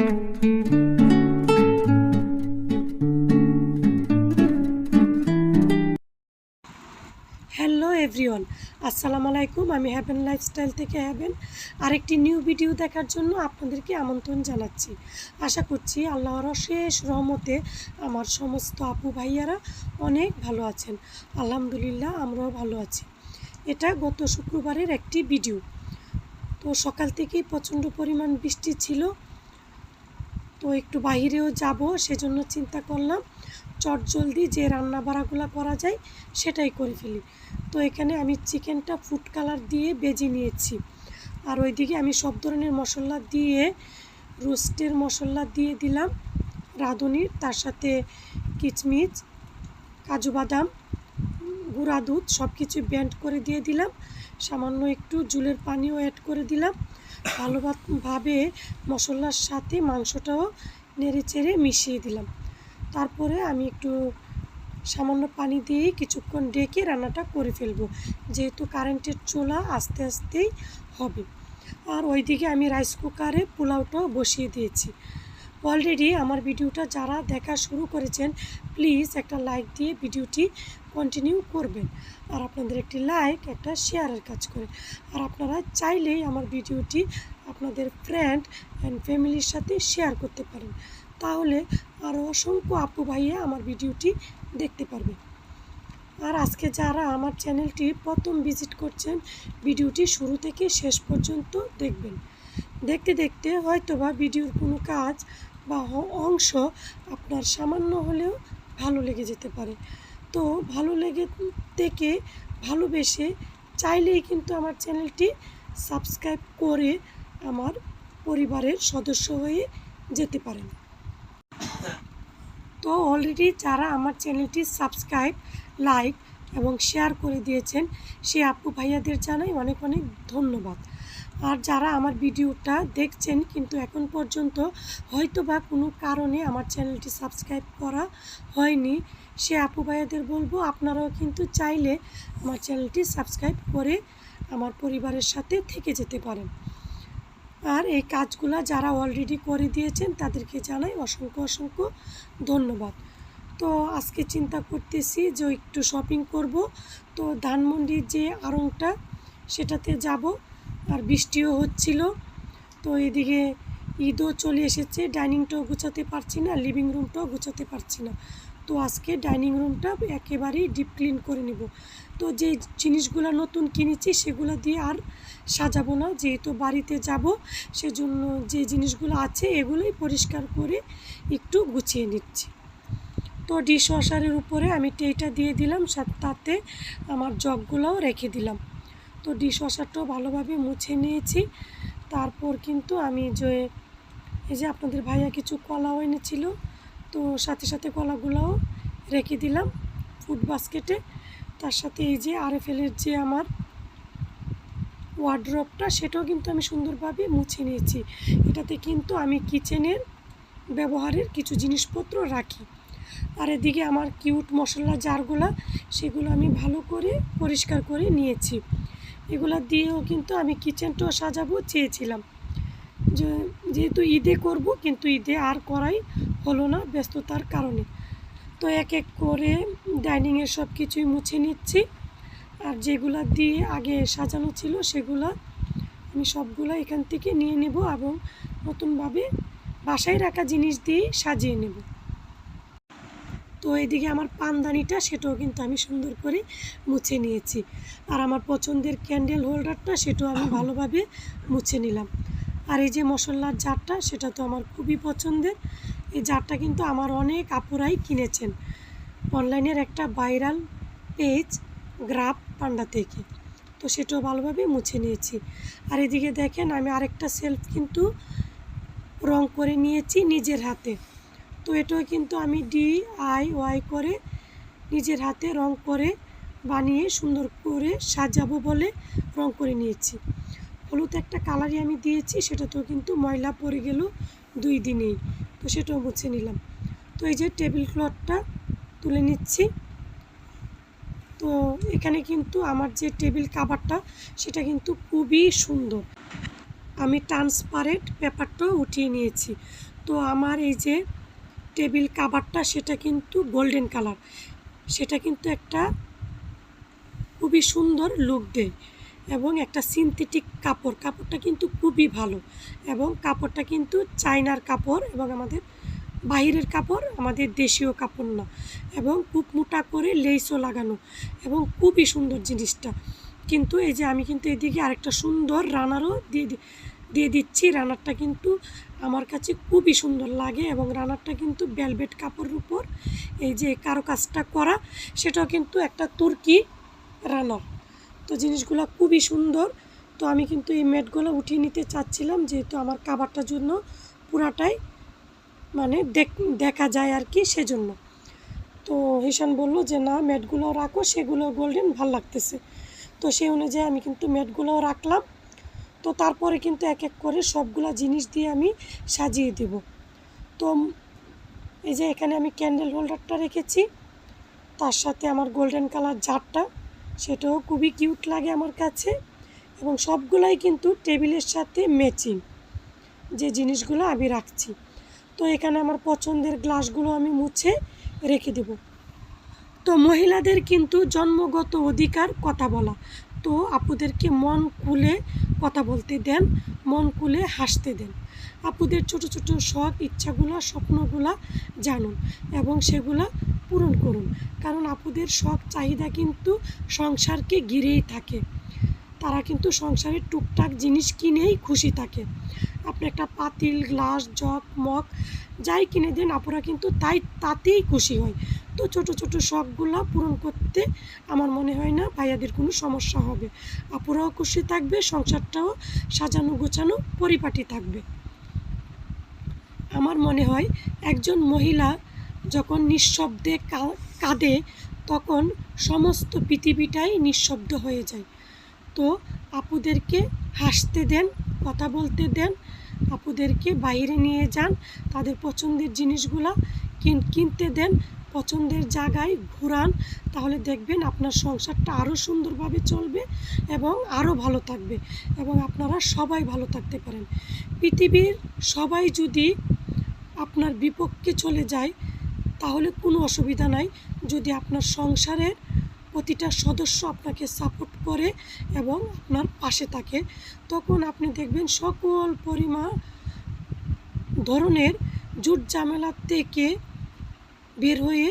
Hello everyone আসসালামু আলাইকুম। আমি হ্যাভেন লাইফস্টাইল থেকে হ্যাভেন আরেকটি নিউ ভিডিও দেখার জন্য আপনাদেরকে আমন্ত্রণ জানাচ্ছি। আশা করছি আল্লাহর শেষ রহমতে আমার সমস্ত আপু ভাইয়ারা অনেক ভালো আছেন। আলহামদুলিল্লাহ, আমরাও ভালো আছি। এটা গত শুক্রবারের একটি ভিডিও তো সকাল থেকেই প্রচণ্ড পরিমাণ বৃষ্টি ছিল। তো একটু বাহিরেও যাব, সেজন্য চিন্তা করলাম, চট জলদি যে রান্না বাড়াগুলো করা যায় সেটাই করে ফেলি। তো এখানে আমি চিকেনটা ফুড কালার দিয়ে বেজে নিয়েছি। আর ওইদিকে আমি সব ধরনের মশলা দিয়ে, রোস্টের মশলা দিয়ে দিলাম রাঁধুনির তার সাথে কিচমিচ, কাজু বাদাম, গুঁড়া দুধ সব কিছু ব্যান্ড করে দিয়ে দিলাম। সামান্য একটু জুলের পানিও অ্যাড করে দিলাম। ভালোভাবে মশলার সাথে মাংসটাও নেড়ে চেড়ে মিশিয়ে দিলাম। তারপরে আমি একটু সামান্য পানি দিয়ে কিছুক্ষণ ডেকে রান্নাটা করে ফেলব। যেহেতু কারেন্টের চোলা আস্তে আস্তেই হবে। আর ওইদিকে আমি রাইস কুকারে পোলাওটাও বসিয়ে দিয়েছি। অলরেডি আমার ভিডিওটা যারা দেখা শুরু করেছেন, প্লিজ একটা লাইক দিয়ে ভিডিওটি কন্টিনিউ করবেন। আর আপনাদের একটি লাইক একটা শেয়ারের কাজ করে। আর আপনারা চাইলেই আমার ভিডিওটি আপনাদের ফ্রেন্ড অ্যান্ড ফ্যামিলির সাথে শেয়ার করতে পারেন। তাহলে আরও অসংখ্য আপু ভাইয়া আমার ভিডিওটি দেখতে পারবে। আর আজকে যারা আমার চ্যানেলটি প্রথম ভিজিট করছেন, ভিডিওটি শুরু থেকে শেষ পর্যন্ত দেখবেন। দেখতে দেখতে হয়তো বা ভিডিওর কোনো কাজ বা অংশ আপনার সামান্য হলেও ভালো লেগে যেতে পারে। তো ভালো লেগে থেকে ভালোবেসে চাইলেই কিন্তু আমার চ্যানেলটি সাবস্ক্রাইব করে আমার পরিবারের সদস্য হয়ে যেতে পারেন। তো অলরেডি যারা আমার চ্যানেলটি সাবস্ক্রাইব লাইক এবং শেয়ার করে দিয়েছেন। সে আপু ভাইয়াদের জানাই অনেক অনেক ধন্যবাদ। আর যারা আমার ভিডিওটা দেখছেন, কিন্তু এখন পর্যন্ত হয়তো বা কোনো কারণে আমার চ্যানেলটি সাবস্ক্রাইব করা হয়নি, সে আপু ভাইয়াদের বলব, আপনারাও কিন্তু চাইলে আমার চ্যানেলটি সাবস্ক্রাইব করে আমার পরিবারের সাথে থেকে যেতে পারেন। আর এই কাজগুলো যারা অলরেডি করে দিয়েছেন, তাদেরকে জানাই অসংখ্য অসংখ্য ধন্যবাদ। তো আজকে চিন্তা করতেছি যে একটু শপিং করব। তো ধানমন্ডির যে আড়ংটা, সেটাতে যাব। আর বৃষ্টিও হচ্ছিল। তো এদিকে ঈদও চলে এসেছে। ডাইনিংটাও গুছাতে পারছি না লিভিং রুমটাও গুছাতে পারছি না। তো আজকে ডাইনিং রুমটা একেবারেই ডিপ ক্লিন করে নেব। তো যে জিনিসগুলো নতুন কিনেছি, সেগুলো দিয়ে আর সাজাবো না। যেহেতু বাড়িতে যাব, সেজন্য যে জিনিসগুলো আছে, এগুলোই পরিষ্কার করে একটু গুছিয়ে নিচ্ছি। তো ডিশ ওয়াশারের উপরে আমি টেইটা দিয়ে দিলাম তাতে আমার জগগুলোও রেখে দিলাম। তো ডিশ ওয়াশারটাও ভালোভাবে মুছে নিয়েছি। তারপর কিন্তু আমি যে, এই যে আপনাদের ভাইয়া কিছু কলাও এনেছিল, তো সাথে সাথে কলাগুলোও রেখে দিলাম ফুড বাস্কেটে। তার সাথে এই যে আর আরএফএলের যে আমার ওয়ার্ড্রপটা, সেটাও কিন্তু আমি সুন্দরভাবে মুছে নিয়েছি। এটাতে কিন্তু আমি কিচেনের ব্যবহারের কিছু জিনিসপত্র রাখি। আর এদিকে আমার কিউট মশলা জারগুলা, সেগুলো আমি ভালো করে পরিষ্কার করে নিয়েছি। এগুলো দিয়েও কিন্তু আমি কিচেনটাও সাজাবো, চেয়েছিলাম। যে, যেহেতু ঈদে করব, কিন্তু ঈদে আর করাই হলো না ব্যস্ততার কারণে। তো এক এক করে ডাইনিংয়ের সব কিছুই মুছে নিচ্ছি। আর যেগুলো দিয়ে আগে সাজানো ছিল, সেগুলো আমি সবগুলো এখান থেকে নিয়ে নেব এবং নতুনভাবে বাসায় রাখা জিনিস দিয়ে সাজিয়ে নেব। তো এদিকে আমার পানদানিটা সেটাও কিন্তু আমি সুন্দর করে মুছে নিয়েছি। আর আমার পছন্দের ক্যান্ডেল হোল্ডারটা সেটাও আমি ভালোভাবে মুছে নিলাম। আর এই যে মশলার জারটা সেটা তো আমার খুবই পছন্দের। এই জারটা কিন্তু আমার অনেক আপুরাই কিনেছেন। অনলাইনের একটা ভাইরাল পেজ গ্রাফ পান্ডা থেকে। তো সেটাও ভালোভাবে মুছে নিয়েছি। আর এদিকে দেখেন আমি আরেকটা সেলফ কিন্তু রং করে নিয়েছি নিজের হাতে। তো এটাও কিন্তু আমি ডি আই ওয়াই করে নিজের হাতে রং করে বানিয়ে সুন্দর করে সাজাবো বলে রং করে নিয়েছি। হলুদ একটা কালারই আমি দিয়েছি, সেটাতেও কিন্তু ময়লা পড়ে গেল দুই দিনেই, তো সেটাও মুছে নিলাম। তো এই যে টেবিল ক্লথটা তুলে নিচ্ছি। তো এখানে কিন্তু আমার যে টেবিল কাভারটা সেটা কিন্তু খুবই সুন্দর। আমি ট্রান্সপারেন্ট পেপারটাও উঠিয়ে নিয়েছি। তো আমার এই যে টেবিল কাভারটা সেটা কিন্তু গোল্ডেন কালার। সেটা কিন্তু একটা খুবই সুন্দর লুক দেয় এবং একটা সিনথেটিক কাপড়। কাপড়টা কিন্তু খুবই ভালো এবং কাপড়টা কিন্তু চাইনার কাপড় এবং আমাদের বাইরের কাপড়, আমাদের দেশীয় কাপড় না এবং খুব মোটা করে লেসও লাগানো এবং খুবই সুন্দর জিনিসটা। কিন্তু এই যে আমি কিন্তু এদিকে আরেকটা সুন্দর রানারও দিয়ে দি- দিয়ে দিচ্ছি। রানারটা কিন্তু আমার কাছে খুবই সুন্দর লাগে এবং রানারটা কিন্তু ভেলভেট কাপড়ের উপর এই যে কারও কাজটা করা, সেটাও কিন্তু একটা তুর্কি রানার। তো জিনিসগুলো খুবই সুন্দর। তো আমি কিন্তু এই ম্যাটগুলো উঠিয়ে নিতে চাচ্ছিলাম যেহেতু আমার কাবারটার জন্য পুরাটাই মানে দেখ- দেখা যায় আর কি সেজন্য। তো হিসান বলল যে, না, ম্যাটগুলো রাখো, সেগুলো গোল্ডেন ভালো লাগতেছে। তো সেই অনুযায়ী আমি কিন্তু ম্যাটগুলোও রাখলাম। তো তারপরে কিন্তু এক এক করে সবগুলা জিনিস দিয়ে আমি সাজিয়ে দেব। তো এই যে এখানে আমি ক্যান্ডেল হোল্ডারটা রেখেছি। তার সাথে আমার গোল্ডেন কালার জারটা সেটাও খুবই কিউট লাগে আমার কাছে। এবং সবগুলাই কিন্তু টেবিলের সাথে ম্যাচিং যে জিনিসগুলো আমি রাখছি। তো এখানে আমার পছন্দের গ্লাসগুলো আমি মুছে রেখে দেব। তো মহিলাদের কিন্তু জন্মগত অধিকার কথা বলা। তো আপুদেরকে মন খুলে কথা বলতে দেন, মন খুলে হাসতে দেন। আপুদের ছোট ছোট শখ, ইচ্ছাগুলো, স্বপ্নগুলা জানুন এবং সেগুলা পূরণ করুন। কারণ আপুদের শখ, চাহিদা কিন্তু সংসারকে ঘিরেই থাকে। তারা কিন্তু সংসারের টুকটাক জিনিস কিনেই খুশি থাকে। আপনি একটা পাতিল, গ্লাস, জগ, মগ যাই কিনে দেন, আপুরা কিন্তু তাই, তাতেই খুশি হয়। তো ছোট ছোট শখগুলো পূরণ করতে আমার মনে হয় না ভাইয়াদের কোনো সমস্যা হবে। আপুরাও খুশি থাকবে, সংসারটাও সাজানো গোছানো পরিপাটি থাকবে। আমার মনে হয় একজন মহিলা যখন নিঃশব্দে কাঁদে তখন সমস্ত পৃথিবীটাই নিঃশব্দ হয়ে যায়। তো আপুদেরকে হাসতে দেন, কথা বলতে দেন, আপুদেরকে বাইরে নিয়ে যান, তাদের পছন্দের জিনিসগুলা কিন- কিনতে দেন পছন্দের জায়গায় ঘুরান, তাহলে দেখবেন আপনার সংসারটা আরও সুন্দরভাবে চলবে এবং আরও ভালো থাকবে এবং আপনারা সবাই ভালো থাকতে পারেন। পৃথিবীর সবাই যদি আপনার বিপক্ষে চলে যায়, তাহলে কোনো অসুবিধা নাই। যদি আপনার সংসারের প্রতিটা সদস্য আপনাকে সাপোর্ট করে এবং আপনার পাশে থাকে, তখন আপনি দেখবেন সকল পরিমাণ ধরনের জুট ঝামেলা থেকে বের হয়ে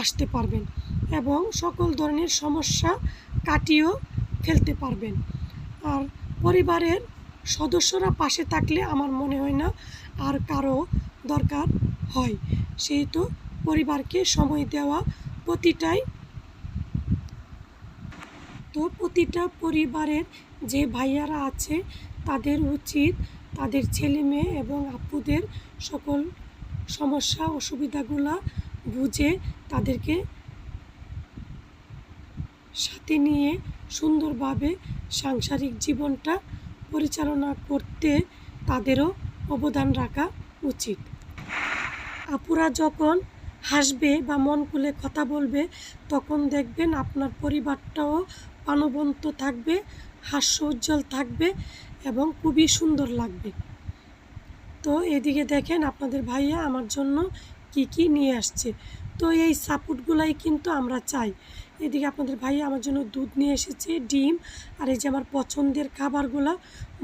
আসতে পারবেন এবং সকল ধরনের সমস্যা কাটিয়েও ফেলতে পারবেন। আর পরিবারের সদস্যরা পাশে থাকলে আমার মনে হয় না আর কারও দরকার হয়। সেই তো পরিবারকে সময় দেওয়া প্রতিটাই তো প্রতিটা পরিবারের যে ভাইয়ারা আছে তাদের উচিত তাদের ছেলে মেয়ে এবং আপুদের সকল সমস্যা, অসুবিধাগুলা বুঝে তাদেরকে সাথে নিয়ে সুন্দরভাবে সাংসারিক জীবনটা পরিচালনা করতে তাদেরও অবদান রাখা উচিত। আপুরা যখন হাসবে বা মন খুলে কথা বলবে, তখন দেখবেন আপনার পরিবারটাও প্রাণবন্ত থাকবে হাস্য উজ্জ্বল থাকবে এবং খুবই সুন্দর লাগবে। তো এদিকে দেখেন আপনাদের ভাইয়া আমার জন্য কি কি নিয়ে আসছে? তো এই সাপোর্টগুলাই কিন্তু আমরা চাই। এদিকে আপনাদের ভাই আমার জন্য দুধ নিয়ে এসেছে, ডিম। আর এই যে আমার পছন্দের খাবারগুলো,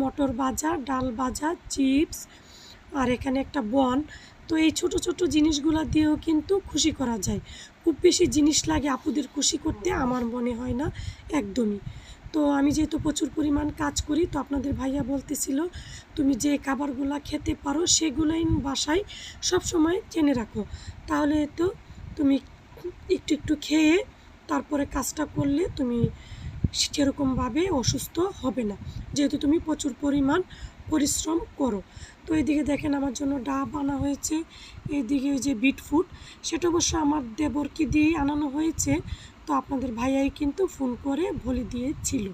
মটর বাজা ডাল বাজা চিপস, আর এখানে একটা বন। তো এই ছোট ছোট জিনিসগুলো দিয়েও কিন্তু খুশি করা যায়। খুব বেশি জিনিস লাগে আপুদের খুশি করতে, আমার মনে হয় না, একদমই। তো আমি যেহেতু প্রচুর পরিমাণ কাজ করি, তো আপনাদের ভাইয়া বলতেছিল, তুমি যে খাবারগুলো খেতে পারো সেগুলোই বাসায় সব সময় জেনে রাখো। তাহলে তো তুমি একটু একটু খেয়ে তারপরে কাজটা করলে তুমি সেরকমভাবে অসুস্থ হবে না। যেহেতু তুমি প্রচুর পরিমাণ পরিশ্রম করো। তো এদিকে দেখেন আমার জন্য ডাব আনা হয়েছে এইদিকে ওই যে বিটফুট, সেটা অবশ্য আমার দেবরকে দিয়েই আনানো হয়েছে। তো আপনাদের ভাইয়াই কিন্তু ফোন করে বলে দিয়েছিল।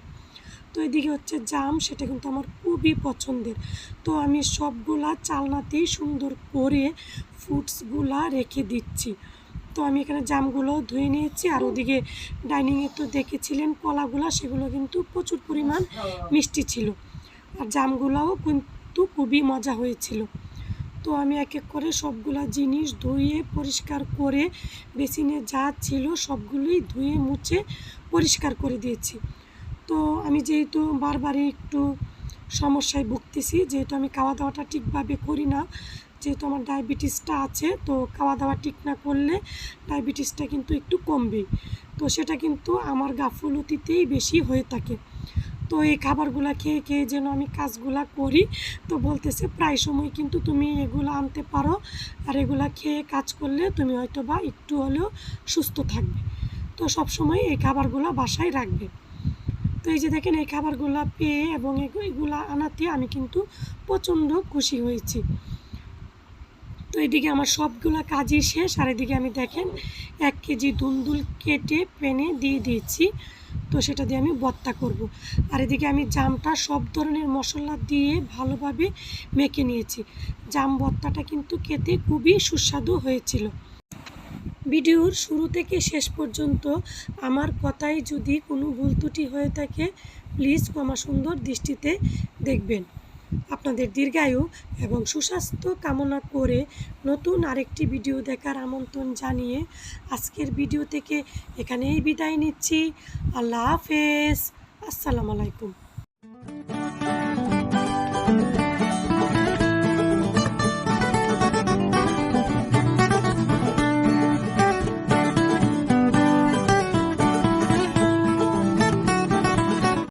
তো এদিকে হচ্ছে জাম, সেটা কিন্তু আমার খুবই পছন্দের। তো আমি সবগুলা চালনাতেই সুন্দর করে ফুডসগুলা রেখে দিচ্ছি। তো আমি এখানে জামগুলো ধুয়ে নিয়েছি, আর ওদিকে ডাইনিংয়ে তো দেখেছিলেন, কলাগুলা, সেগুলো কিন্তু প্রচুর পরিমাণ মিষ্টি ছিল। আর জামগুলোও কিন্তু খুবই মজা হয়েছিল। তো আমি এক এক করে সবগুলা জিনিস ধুয়ে পরিষ্কার করে বেসিনে যা ছিল সবগুলোই ধুয়ে মুছে পরিষ্কার করে দিয়েছি। তো আমি যেহেতু বারবারই একটু সমস্যায় ভুগতেছি, যেহেতু আমি খাওয়া দাওয়াটা ঠিকভাবে করি না, যেহেতু আমার ডায়াবেটিসটা আছে, তো খাওয়া দাওয়া ঠিক না করলে ডায়াবেটিসটা কিন্তু একটু কমবে তো সেটা কিন্তু আমার গাফলতিতেই বেশি হয়ে থাকে। তো এই খাবারগুলো খেয়ে খেয়ে যেন আমি কাজগুলা করি। তো বলতেছে, প্রায় সময় কিন্তু তুমি এগুলো আনতে পারো। আর এগুলা খেয়ে কাজ করলে তুমি হয়তো বা একটু হলেও সুস্থ থাকবে। তো সব সময় এই খাবারগুলো বাসায় রাখবে। তো এই যে দেখেন, এই খাবারগুলো পেয়ে এবং এগু- এগুলা আনাতে আমি কিন্তু প্রচণ্ড খুশি হয়েছি। তো এদিকে আমার সবগুলো কাজই শেষ। আর এদিকে আমি দেখেন, এক কেজি দুন্দুল কেটে পেনে দিয়ে দিয়েছি। তো সেটা দিয়ে আমি বত্তা করব। আর এদিকে আমি জামটা সব ধরনের মশলা দিয়ে ভালোভাবে মেখে নিয়েছি। জাম বত্তাটা কিন্তু খেতে খুবই সুস্বাদু হয়েছিল। ভিডিওর শুরু থেকে শেষ পর্যন্ত আমার কথায় যদি কোনো ভুল ত্রুটি হয়ে থাকে প্লিজ ক্ষমা সুন্দর দৃষ্টিতে দেখবেন। আপনাদের দীর্ঘায়ু এবং সুস্বাস্থ্য কামনা করে নতুন আরেকটি ভিডিও দেখার আমন্ত্রণ জানিয়ে আজকের ভিডিও থেকে এখানেই বিদায় নিচ্ছি। আল্লাহ হাফেজ। আসসালামু আলাইকুম।